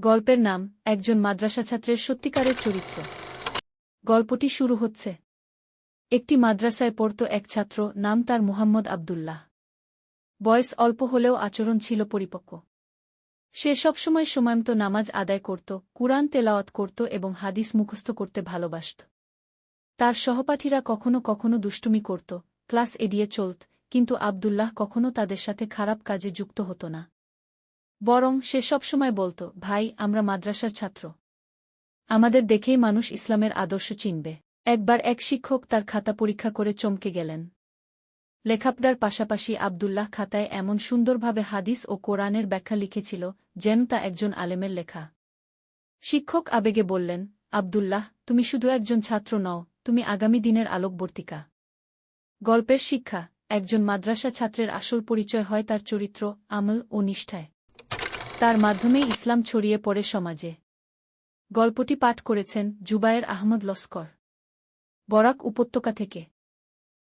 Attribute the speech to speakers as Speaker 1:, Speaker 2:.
Speaker 1: গল্পের নাম, একজন মাদ্রাসা ছাত্রের সত্যিকারের চরিত্র। গল্পটি শুরু হচ্ছে। একটি মাদ্রাসায় পড়ত এক ছাত্র, নাম তার মুহাম্মদ আবদুল্লাহ। বয়স অল্প হলেও আচরণ ছিল পরিপক্ক। সে সবসময় সময়মতো নামাজ আদায় করত, কুরআন তেলাওয়াত করত এবং হাদিস মুখস্থ করতে ভালোবাসত। তার সহপাঠীরা কখনো কখনো দুষ্টুমি করত, ক্লাস এড়িয়ে চলত, কিন্তু আবদুল্লাহ কখনো তাদের সাথে খারাপ কাজে যুক্ত হতো না। বরং সে সবসময় বলত, ভাই, আমরা মাদ্রাসার ছাত্র। আমাদের দেখেই মানুষ ইসলামের আদর্শ চিনবে। একবার এক শিক্ষক তার খাতা পরীক্ষা করে চমকে গেলেন। লেখাপড়ার পাশাপাশি আবদুল্লাহ খাতায় এমন সুন্দরভাবে হাদিস ও কোরআনের ব্যাখ্যা লিখেছিল, যেন তা একজন আলেমের লেখা। শিক্ষক আবেগে বললেন, আবদুল্লাহ, তুমি শুধু একজন ছাত্র নও, তুমি আগামী দিনের আলোকবর্তিকা। গল্পের শিক্ষা, একজন মাদ্রাসা ছাত্রের আসল পরিচয় হয় তার চরিত্র, আমল ও নিষ্ঠায়। তার মাধ্যমে ইসলাম ছড়িয়ে পড়ে সমাজে। গল্পটি পাঠ করেছেন জুবায়ের আহমদ লস্কর। বরাক উপত্যকা থেকে।